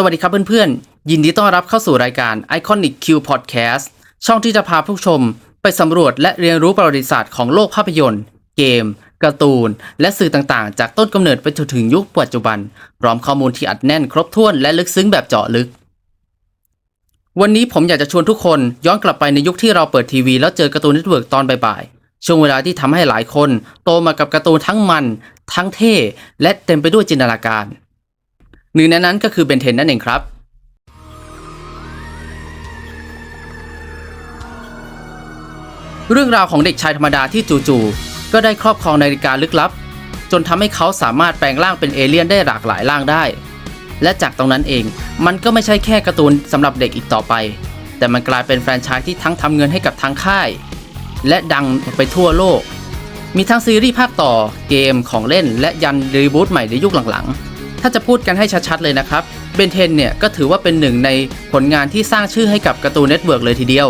สวัสดีครับเพื่อนๆ ยินดีต้อนรับเข้าสู่รายการ Iconic Q Podcast ช่องที่จะพาผู้ชมไปสำรวจและเรียนรู้ประวัติศาสตร์ของโลกภาพยนตร์ เกม การ์ตูน และสื่อต่างๆ จากต้นกำเนิดไปจนถึงยุคปัจจุบัน พร้อมข้อมูลที่อัดแน่นครบถ้วนและลึกซึ้งแบบเจาะลึก วันนี้ผมอยากจะชวนทุกคนย้อนกลับไปในยุคที่เราเปิดทีวีแล้วเจอการ์ตูนเน็ตเวิร์กตอนบ่ายๆ ช่วงเวลาที่ทำให้หลายคน โตมากับการ์ตูนทั้งมัน ทั้งเท่ และเต็มไปด้วยจินตนาการ หนึ่งในนั้นก็คือเบนเทนนั่นเองครับเรื่องราวของเด็กชายธรรมดาที่จู่ๆ ก็ได้ครอบครองนาฬิกาลึกลับ จนทำให้เขาสามารถแปลงร่างเป็นเอเลี่ยนได้หลากหลายร่างได้ และจากตรงนั้นเองมันก็ไม่ใช่แค่การ์ตูนสำหรับเด็กอีกต่อไป แต่มันกลายเป็นแฟรนไชส์ที่ทั้งทำเงินให้กับทางค่าย และดังไปทั่วโลก มีทั้งซีรีส์ภาคต่อเกมของเล่น และยันรีบูตใหม่ในยุคหลังๆ ถ้าจะพูดกันให้ชัดๆเลยนะครับเบนเทนเนี่ยก็ถือว่าเป็นหนึ่งในผลงานที่สร้างชื่อให้กับการ์ตูนเน็ตเวิร์กเลยทีเดียว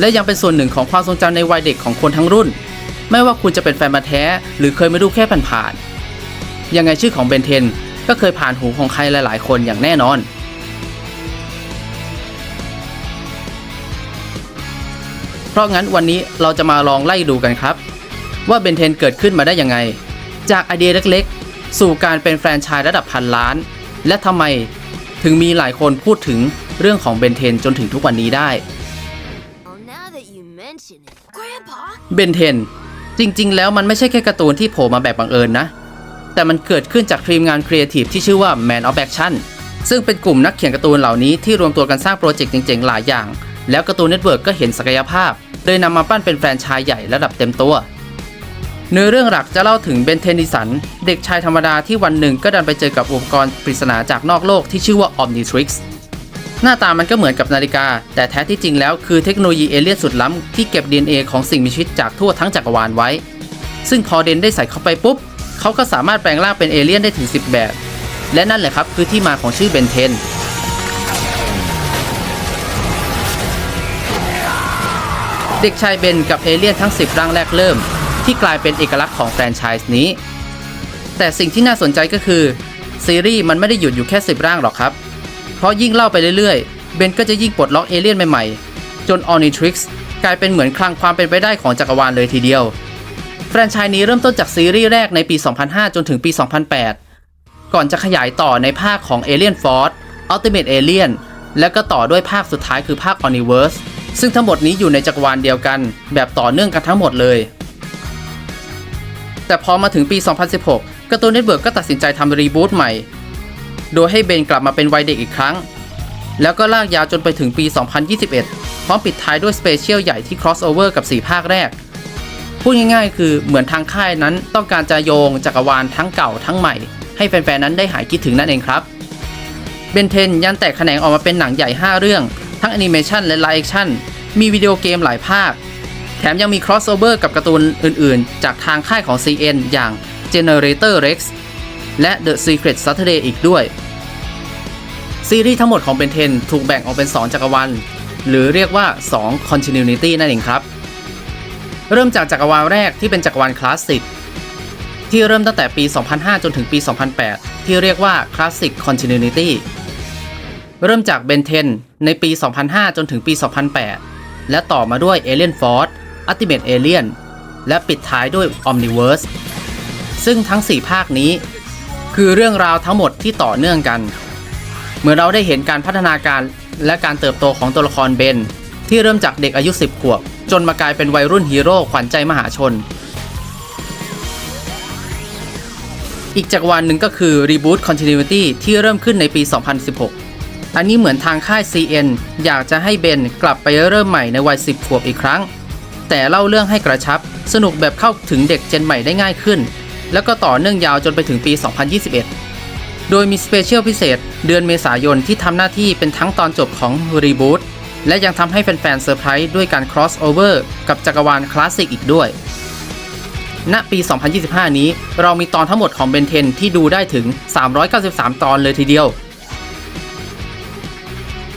และยังเป็นส่วนหนึ่งของความทรงจำในวัยเด็กของคนทั้งรุ่น ไม่ว่าคุณจะเป็นแฟนมาแท้ หรือเคยมาดูแค่ผ่านๆยังไงชื่อของเบนเทนก็เคยผ่านหูของใครหลายๆ คนอย่างแน่นอนเพราะงั้นวันนี้เราจะมาลองไล่ดูกันครับ ว่าเบนเทนเกิดขึ้นมาได้ยังไง จากไอเดียเล็กๆ สู่การเป็นแฟรนไชส์ระดับพันล้าน และทำไมถึงมีหลายคนพูดถึงเรื่องของเบนเทนจนถึงทุกวันนี้ได้ Well, now that you mention it, Grandpa. เบนเทนจริง ๆ แล้วมันไม่ใช่แค่การ์ตูนที่โผล่มาแบบบังเอิญนะ แต่มันเกิดขึ้นจากทีมงานครีเอทีฟที่ชื่อว่า Man of Action ซึ่งเป็นกลุ่มนักเขียนการ์ตูนเหล่านี้ที่รวมตัวกันสร้างโปรเจกต์เจ๋งๆ หลายอย่าง แล้วการ์ตูนเน็ตเวิร์กก็เห็นศักยภาพ เลยนำมาปั้นเป็นแฟรนไชส์ใหญ่ระดับเต็มตัว เนื้อเรื่องหลักจะเล่าถึงเบนเทนดิสัน เด็กชายธรรมดาที่วันหนึ่งก็ดันไปเจอกับอุปกรณ์ปริศนาจากนอกโลกที่ชื่อว่า Omnitrix หน้าตามันก็เหมือนกับนาฬิกา แต่แท้ที่จริงแล้วคือเทคโนโลยีเอเลี่ยนสุดล้ำที่เก็บ DNA ของสิ่งมีชีวิตจากทั่วทั้งจักรวาลไว้ ซึ่งพอเดนได้ใส่เข้าไปปุ๊บ เขาก็สามารถแปลงร่างเป็นเอเลี่ยนได้ถึง 10 แบบ และนั่นแหละครับคือที่มาของชื่อเบนเทนเด็กชายเบนกับเอเลี่ยนทั้ง 10 ร่างแรกเริ่ม ที่กลายเป็นเอกลักษณ์ของแฟรนไชส์นี้ แต่สิ่งที่น่าสนใจก็คือ ซีรีส์มันไม่ได้หยุดอยู่แค่ 10 ร่างหรอกครับ เพราะยิ่งเล่าไปเรื่อยๆ เบนก็จะยิ่งปลดล็อกเอเลี่ยนใหม่ๆ จนออนิทริกซ์กลายเป็นเหมือนคลังความเป็นไปได้ของจักรวาลเลยทีเดียว แฟรนไชส์นี้เริ่มต้นจากซีรีส์แรกในปี 2005 จนถึงปี 2008 ก่อนจะขยายต่อในภาคของ Alien Force Ultimate Alien แล้วก็ต่อด้วยภาคสุดท้ายคือภาค Omniverse ซึ่งทั้งหมดนี้อยู่ในจักรวาลเดียวกัน แบบต่อเนื่องกันทั้งหมดเลย แต่พอมาถึงปี 2016การ์ตูนเน็ตเวิร์กก็ตัดสินใจทำรีบูตใหม่ โดยให้เบนกลับมาเป็นวัยเด็กอีกครั้ง แล้วก็ลากยาวจนไปถึงปี 2021 พร้อมปิดท้ายด้วยสเปเชียลใหญ่ที่ crossover กับ 4 ภาคแรก พูดง่ายๆ คือเหมือนทางค่ายนั้นต้องการจะโยงจักรวาลทั้งเก่าทั้งใหม่ ให้แฟนๆนั้นได้หายคิดถึงนั่นเองครับเบนเทนยันแตกแขนงออกมาเป็นหนังใหญ่ 5 เรื่อง ทั้งแอนิเมชันและไลฟ์แอคชั่นมีวิดีโอเกมหลายภาค แถมยังมี crossover กับการ์ตูนอื่นๆ จากทางค่ายของ CN อย่าง Generator Rex และ The Secret Saturday อีกด้วย ซีรีส์ทั้งหมดของเบนเทนถูกแบ่งออกเป็น 2 จักรวาลหรือเรียกว่า 2 Continuity นั่นเองครับ เริ่มจากจักรวาลแรกที่เป็นจักรวาลคลาสสิกที่เริ่มตั้งแต่ปี 2005 จนถึงปี 2008 ที่เรียกว่า Classic Continuity เริ่มจากเบนเทนในปี 2005 จนถึงปี 2008 และต่อมาด้วย Alien Force Ultimate Alien และปิดท้ายด้วย Omniverse ซึ่งทั้ง 4 ภาคนี้ คือเรื่องราวทั้งหมดที่ต่อเนื่องกัน เมื่อเราได้เห็นการพัฒนาการและการเติบโตของตัวละครเบน ที่เริ่มจากเด็กอายุ 10 ขวบ จนมากลายเป็นวัยรุ่นฮีโร่ขวัญใจมหาชน อีกจักรวาลหนึ่งก็คือ Reboot Continuity ที่เริ่มขึ้นในปี 2016 อันนี้เหมือนทางค่าย CN อยากจะให้เบนกลับไปเริ่มใหม่ในวัย 10 ขวบอีกครั้ง แต่เล่าเรื่องให้กระชับ สนุกแบบเข้าถึงเด็กเจนใหม่ได้ง่ายขึ้น แล้วก็ต่อเนื่องยาวจนไปถึงปี 2021 โดยมีสเปเชียลพิเศษ เดือนเมษายนที่ทำหน้าที่เป็นทั้งตอนจบของ Reboot และยังทำให้แฟนๆเซอร์ไพรส์ด้วยการ cross over กับจักรวาลคลาสสิกอีกด้วย ณ ปี 2025 นี้เรามีตอนทั้งหมดของเบนเทนที่ดูได้ถึง 393 ตอนเลยทีเดียว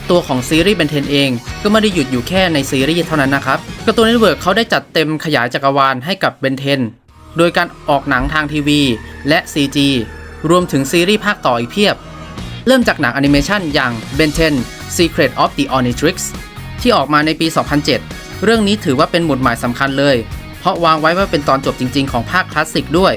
ตัวของซีรีส์เบนเทนเองก็ไม่ได้หยุดอยู่แค่ในซีรีส์เท่านั้นนะครับ การ์ตูนเน็ตเวิร์กเขาได้จัดเต็มขยายจักรวาลให้กับเบนเทน โดยการออกหนังทางทีวี และ CG รวมถึงซีรีส์ภาคต่ออีกเพียบ เริ่มจากหนังแอนิเมชันอย่าง Ben 10 Secret of the Omnitrix ที่ออกมาในปี 2007 เรื่องนี้ถือว่าเป็นหมุดหมายสำคัญเลย เพราะวางไว้ว่าเป็นตอนจบจริง ๆ ของภาคคลาสสิกด้วย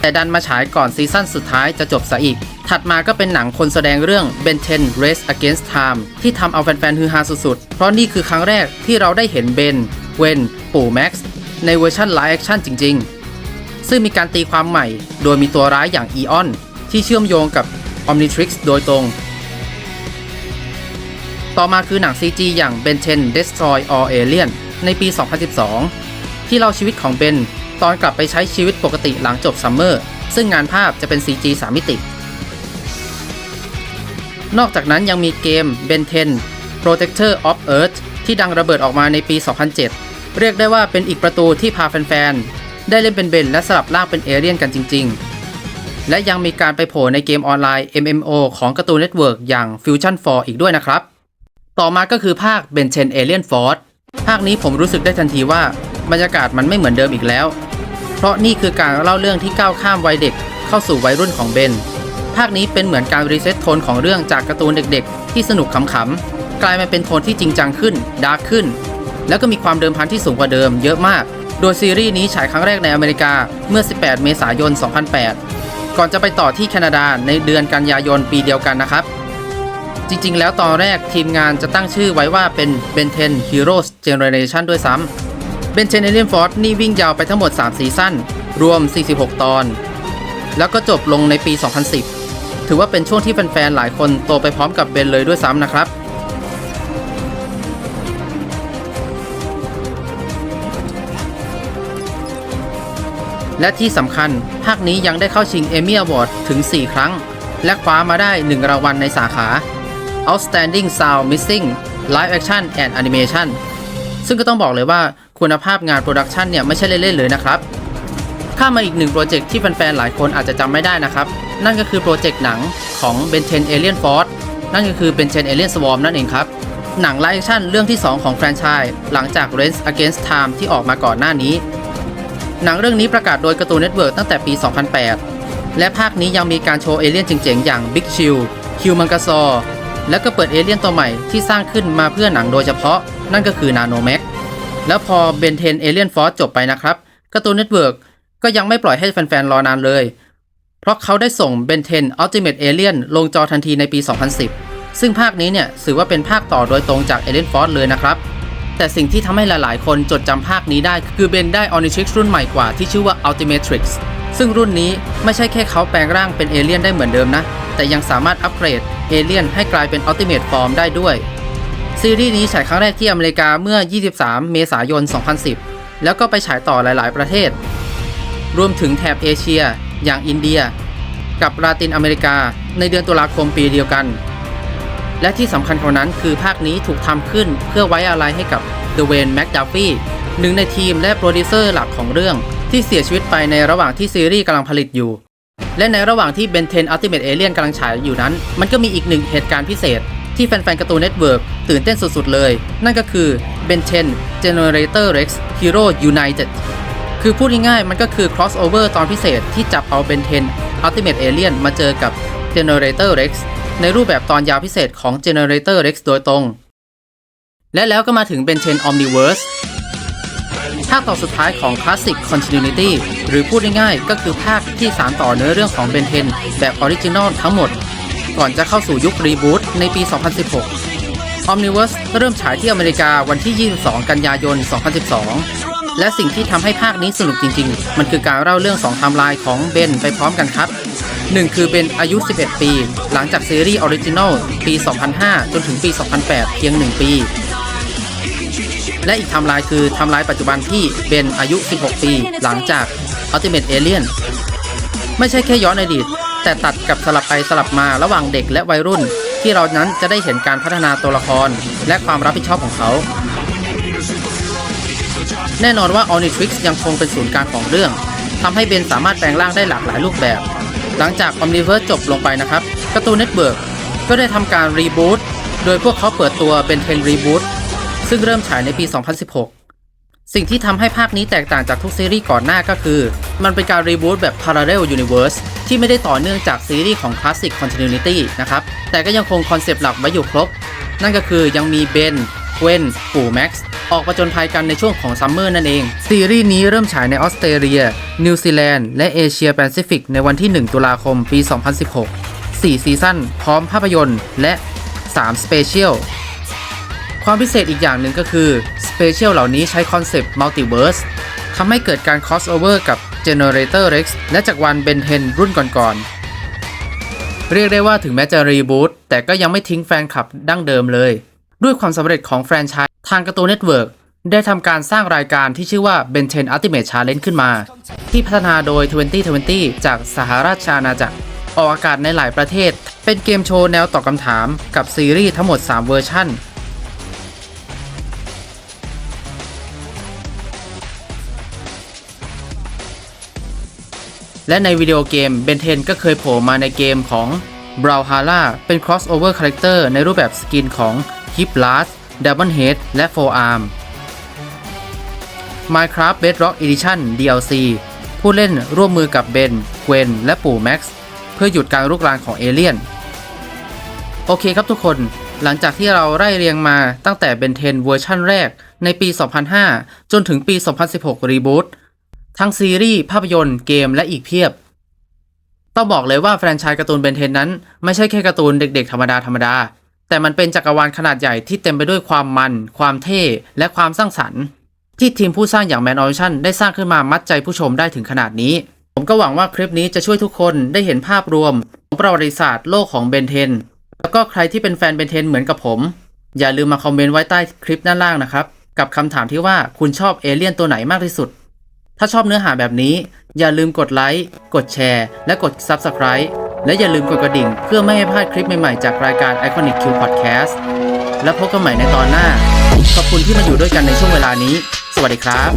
แต่ดันมาฉายก่อนซีซั่นสุดท้ายจะจบซะอีก ถัดมาก็เป็นหนังคนแสดงเรื่อง Ben 10 Race Against Time ที่ทำเอาแฟนๆฮือฮาสุดๆ เพราะนี่คือครั้งแรกที่เราได้เห็นเบน เวนปู่แม็กซ์ในเวอร์ชันไลฟ์แอคชั่นจริง ๆ ซึ่งมีการตีความใหม่โดยมีตัวร้ายอย่างอีออนที่เชื่อมโยงกับ Omnitrix โดยตรง ต่อมาคือหนัง CG อย่าง Ben 10 Destroy All Alien ในปี 2012 ที่เล่าชีวิตของเบนตอนกลับไปใช้ชีวิตปกติหลังจบซัมเมอร์ ซึ่งงานภาพจะเป็น CG 3 มิติ นอกจากนั้นยังมีเกม Ben 10 Protector of Earth ที่ดังระเบิดออกมาในปี 2007 เรียกได้ว่าเป็นอีกประตูที่พาแฟนๆ ได้เล่นเป็นเบนและสลับร่างเป็นเอเลี่ยนกันจริง ๆ และยังมีการไปโผล่ในเกมออนไลน์ MMO ของการ์ตูนเน็ตเวิร์กอย่าง Fusion 4 อีกด้วยนะครับ ต่อมาก็คือภาค Ben 10 Alien Force ภาคนี้ผมรู้สึกได้ทันทีว่าบรรยากาศมันไม่เหมือนเดิมอีกแล้ว เพราะนี่คือการเล่าเรื่องที่ก้าวข้ามวัยเด็กเข้าสู่วัยรุ่นของเบน ภาคนี้เป็นเหมือนการรีเซ็ตโทนของเรื่องจากการ์ตูนเด็กๆ ที่สนุกขำๆ กลายมาเป็นโทนที่จริงจังขึ้นดาร์กขึ้น แล้วก็มีความเดิมพันที่สูงกว่าเดิมเยอะมาก โดยซีรีส์นี้ฉายครั้งแรกในอเมริกาเมื่อ 18 เมษายน 2008 ก่อนจะไปต่อที่แคนาดาในเดือนกันยายนปีเดียวกันนะครับ จริงๆ แล้วตอนแรกทีมงานจะตั้งชื่อไว้ว่าเป็น Ben 10 Heroes Generation ด้วยซ้ำ Ben 10 Alien Force นี่วิ่งยาวไปทั้งหมด 3 ซีซั่นรวม 46 ตอน แล้วก็จบลงในปี 2010 ถือว่าเป็นช่วงที่แฟนๆ หลายคนโตไปพร้อมกับเบนเลยด้วยซ้ำนะครับ และที่สำคัญ ภาคนี้ยังได้เข้าชิงเอมี่อวอร์ดถึง 4 ครั้ง และคว้ามาได้ 1 รางวัลในสาขา Outstanding Sound Mixing Live Action and Animation ซึ่งก็ต้องบอกเลยว่าคุณภาพงานโปรดักชันเนี่ยไม่ใช่เล่นๆเลยนะครับ ข้ามาอีกหนึ่งโปรเจกต์ที่แฟนๆหลายคนอาจจะจำไม่ได้นะครับ นั่นก็คือโปรเจกต์หนังของ Ben 10 Alien Force นั่นก็คือ Ben 10 Alien Swarm นั่นเองครับ หนังไลฟ์แอคชั่นเรื่องที่ 2 ของแฟรนไชส์หลังจาก Race Against Time ที่ออกมาก่อนหน้านี้ หนังเรื่องนี้ประกาศโดยการ์ตูนเน็ตเวิร์กตั้งแต่ปี 2008 และภาคนี้ยังมีการโชว์เอเลี่ยนเจ๋งๆ อย่าง Big Chill คิวมังกาซอแล้วก็เปิดเอเลี่ยนตัวใหม่ที่สร้างขึ้นมาเพื่อหนังโดยเฉพาะ นั่นก็คือ Nano Max แล้วพอ Ben 10 Alien Force จบไปนะครับการ์ตูนเน็ตเวิร์กก็ยังไม่ปล่อยให้แฟนๆ รอนานเลย เพราะเขาได้ส่ง Ben 10 Ultimate Alien ลงจอทันทีในปี 2010 ซึ่งภาคนี้เนี่ยถือว่าเป็นภาคต่อโดยตรงจาก Alien Force เลยนะครับ แต่สิ่งที่ทำให้หลาย ๆ คนจดจำภาคนี้ได้ คือเบนได้ Omnitrix รุ่นใหม่กว่าที่ชื่อว่า Ultimatrix ซึ่งรุ่นนี้ไม่ใช่แค่เขาแปลงร่างเป็นเอเลี่ยนได้เหมือนเดิมนะ แต่ยังสามารถอัปเกรดเอเลี่ยนให้กลายเป็น Ultimate Form ได้ด้วย ซีรีส์นี้ฉายครั้งแรกที่อเมริกาเมื่อ 23 เมษายน 2010 แล้วก็ไปฉายต่อหลาย ๆ ประเทศ รวมถึงแถบเอเชีย อย่างอินเดีย กับลาตินอเมริกาในเดือนตุลาคมปีเดียวกัน และที่สำคัญกว่านั้นคือภาคนี้ถูกทำขึ้นเพื่อไว้อาลัยให้กับเดเวนแม็กดัฟฟี่หนึ่งในทีมและโปรดิวเซอร์หลักของเรื่อง ที่เสียชีวิตไปในระหว่างที่ซีรีส์กำลังผลิตอยู่ และในระหว่างที่ Ben 10 Ultimate Alien กำลังฉายอยู่นั้น มันก็มีอีกหนึ่งเหตุการณ์พิเศษ ที่แฟนๆการ์ตูนเน็ตเวิร์กตื่นเต้นสุดๆเลย นั่นก็คือ Ben 10 Generator Rex Hero United คือพูดง่ายๆมันก็คือ crossover ตอนพิเศษที่จับเอา Ben 10 Ultimate Alien มาเจอกับ Generator Rex ในรูปแบบตอนยาวพิเศษของ Generator Rex โดยตรง และแล้วก็มาถึง Ben 10 Omniverse ภาคต่อสุดท้ายของ Classic Continuity หรือพูดง่ายๆ ก็คือภาคที่สานต่อเนื้อเรื่องของ Ben 10 แบบออริจินอลทั้งหมด ก่อนจะเข้าสู่ยุครีบูตในปี 2016 Omniverse เริ่มฉายที่อเมริกาวันที่ 22 กันยายน 2012 และสิ่งที่ทำให้ภาคนี้สนุกจริงๆ มันคือการเล่าเรื่อง2ไทม์ไลน์ของเบนไปพร้อมกันครับ 1 คือเบนอายุ 11 ปี หลังจากซีรีส์ออริจินอลปี 2005 จนถึงปี 2008 เพียง 1 ปี และอีกไทม์ไลน์คือไทม์ไลน์ปัจจุบันที่เบนอายุ 16 ปี หลังจาก Ultimate Alien ไม่ใช่แค่ย้อนอดีต แต่ตัดกับสลับไปสลับมาระหว่างเด็กและวัยรุ่น ที่เรานั้นจะได้เห็นการพัฒนาตัวละคร และความรับผิดชอบของเขา แน่นอนว่า Omnitrix ยังคงเป็นศูนย์กลางของเรื่องทำให้เบนสามารถแปลงร่างได้หลากหลายรูปแบบ หลังจาก Omniverse จบลงไปนะครับการ์ตูนเน็ตเบิร์กก็ได้ทำการรีบูตโดยพวกเขาเปิดตัวเป็น10 Reboot ซึ่งเริ่มฉายในปี 2016 สิ่งที่ทำให้ภาคนี้แตกต่างจากทุกซีรีส์ก่อนหน้าก็คือ มันเป็นการรีบูตแบบ Parallel Universe ที่ไม่ได้ต่อเนื่องจากซีรีส์ของ Classic Continuity นะครับ แต่ก็ยังคงคอนเซปต์หลักไว้อยู่ครบ นั่นก็คือยังมีเบน เวนปู่แม็กซ์ออกประจนภัยกันในช่วงของซัมเมอร์นั่นเอง ซีรีส์นี้เริ่มฉายในออสเตรเลีย นิวซีแลนด์ และเอเชียแปซิฟิกในวันที่ 1 ตุลาคมปี 2016 4 ซีซั่นพร้อมภาพยนตร์ และ 3 สเปเชียล ความพิเศษอีกอย่างหนึ่งก็คือ สเปเชียลเหล่านี้ใช้คอนเซปต์มัลติเวิร์สทำให้เกิดการ crossover กับ Generator Rex และจักวาลเบนเทนรุ่นก่อนๆ เรียกได้ว่าถึงแม้จะรีบูตแต่ก็ยังไม่ทิ้งแฟนคลับดั้งเดิมเลย ด้วยความสำเร็จของแฟรนไชส์ทางการ์ตูนเน็ตเวิร์กได้ทำการสร้างรายการที่ชื่อว่า Ben 10 Ultimate Challenge ขึ้นมา ที่พัฒนาโดย 2020 จากสหราชอาณาจักร ออกอากาศในหลายประเทศ เป็นเกมโชว์แนวตอบคำถามกับซีรีส์ทั้งหมด 3 เวอร์ชันและในวิดีโอเกมเบนเทนก็เคยโผล่มาในเกมของ b r a w h a l a เป็น crossover character ในรูปแบบสกินของ Hip Blast Double Head และ Forearm Minecraft Bedrock Edition DLC ผู้เล่นร่วมมือกับเบน เกวน และปู่แม็กซ์เพื่อหยุดการรุกรานของเอเลี่ยน โอเคครับทุกคน หลังจากที่เราไล่เรียงมาตั้งแต่เบนเทนเวอร์ชั่นแรกในปี 2005 จนถึงปี 2016 รีบูตทั้งซีรีส์ภาพยนตร์เกมและอีกเพียบ ต้องบอกเลยว่าแฟรนไชส์การ์ตูนเบนเทนนั้น ไม่ใช่แค่การ์ตูนเด็กๆธรรมดาธรรมดา แต่มันเป็นจักรวาลขนาดใหญ่ที่เต็มไปด้วยความมัน ความเท่ และความสร้างสรรค์ ที่ทีมผู้สร้างอย่างแมนออชั่นได้สร้างขึ้นมามัดใจผู้ชมได้ถึงขนาดนี้ ผมก็หวังว่าคลิปนี้จะช่วยทุกคนได้เห็นภาพรวมของประวัติศาสตร์โลกของเบนเทน แล้วก็ใครที่เป็นแฟนเบนเทนเหมือนกับผม อย่าลืมมาคอมเมนต์ไว้ใต้คลิปด้านล่างนะครับ กับคำถามที่ว่าคุณชอบเอเลี่ยนตัวไหนมากที่สุด ถ้าชอบเนื้อหาแบบนี้ อย่าลืมกดไลค์ กดแชร์ และกด Subscribe และอย่าลืมกดกระดิ่งเพื่อไม่ให้พลาดคลิปใหม่ๆจากรายการ Iconic Q Podcast และพบกันใหม่ในตอนหน้า ขอบคุณที่มาอยู่ด้วยกันในช่วงเวลานี้ สวัสดีครับ